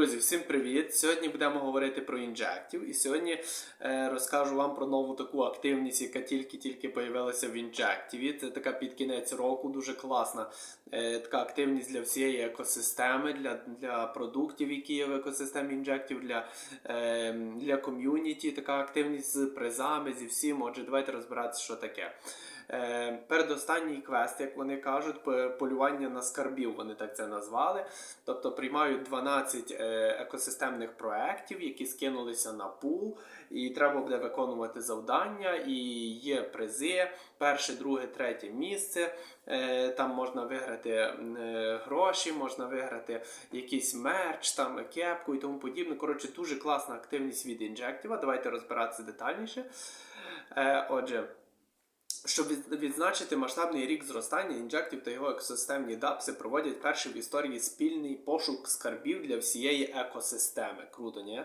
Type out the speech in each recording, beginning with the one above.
Друзі, всім привіт! Сьогодні будемо говорити про інжектів. І сьогодні е, розкажу вам про нову таку активність, яка тільки-тільки появилася в інжективі. Це така під кінець року, дуже класна е, така активність для всієї екосистеми, для для продуктів, які є в екосистемі інжектів, для е, для ком'юніті. Така активність з призами, зі всім. Отже, давайте розбиратися, що таке. Е, передостанній квест, як вони кажуть, полювання на скарбів, вони так це назвали. Тобто приймають 12 е, екосистемних проєктів, які скинулися на пул, і треба буде виконувати завдання. І є призи: перше, друге, третє місце. Е, там можна виграти гроші, можна виграти якийсь мерч, там кепку і тому подібне. Коротше, дуже класна активність від інжектива. Давайте розбиратися детальніше. Отже. Щоб відзначити масштабний рік зростання, інжектів та його екосистемні дапси проводять перший в історії спільний пошук скарбів для всієї екосистеми. Круто, ні?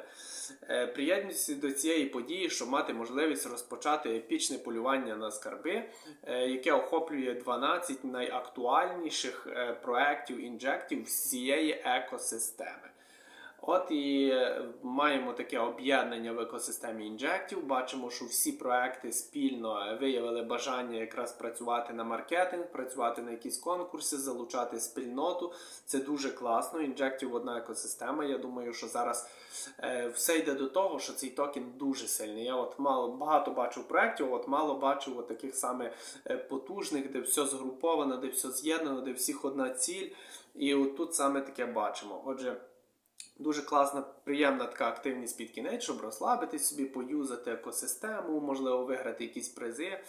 Е, до цієї події, щоб мати можливість розпочати епічне полювання на скарби, е, яке охоплює 12 найактуальніших е, проєктів інжектів всієї екосистеми. От і маємо таке об'єднання в екосистемі інжектів. Бачимо, що всі проекти спільно виявили бажання якраз працювати на маркетинг, працювати на якісь конкурси, залучати спільноту. Це дуже класно. Інжектів одна екосистема. Я думаю, що зараз е, все йде до того, що цей токен дуже сильний. Я от мало багато бачив проєктів, от мало бачив от таких саме е, потужних, де все згруповано, де все з'єднано, де всіх одна ціль. І от тут саме таке бачимо. Отже. Дуже класна, приємна така активність під кінець, щоб розслабитись собі, поюзати екосистему, можливо, виграти якісь призи.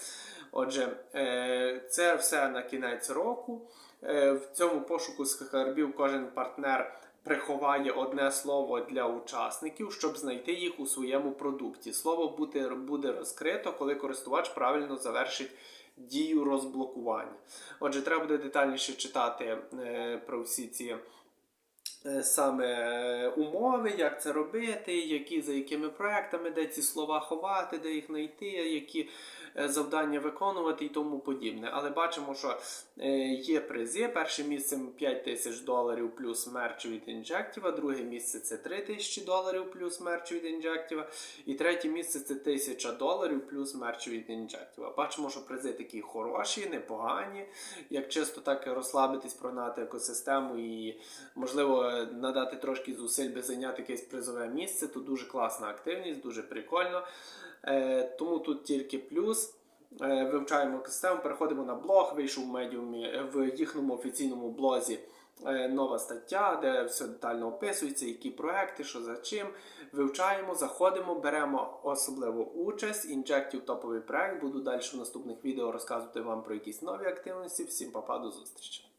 Отже, е, це все на кінець року. Е, в цьому пошуку скарбів кожен партнер приховає одне слово для учасників, щоб знайти їх у своєму продукті. Слово буде, розкрито, коли користувач правильно завершить. Дію розблокування. Отже, треба буде детальніше читати е, про всі ці саме е, умови, як це робити, які за якими проектами, де ці слова ховати, де їх знайти, які е, завдання виконувати і тому подібне. Але бачимо, що є призи. Перше місце 5 тисяч доларів плюс мерч від інжектива, друге місце це 3 тисячі доларів плюс мерч від інжектива. І третє місце це 1000 доларів плюс мерч від інжектива. Бачимо, що призи такі хороші, непогані. Як чисто так розслабитись, прогнати екосистему і, можливо, надати трошки зусиль, би зайняти якесь призове місце. Тут дуже класна активність, дуже прикольно. Е, тому тут тільки плюс. Е, вивчаємо систему, переходимо на блог, вийшов в медіумі в їхньому офіційному блозі. Е, нова стаття, де все детально описується, які проекти, що за чим. Вивчаємо, заходимо, беремо особливу участь. Інжектів топовий проект. Буду далі в наступних відео розказувати вам про якісь нові активності. Всім папа, до зустрічі!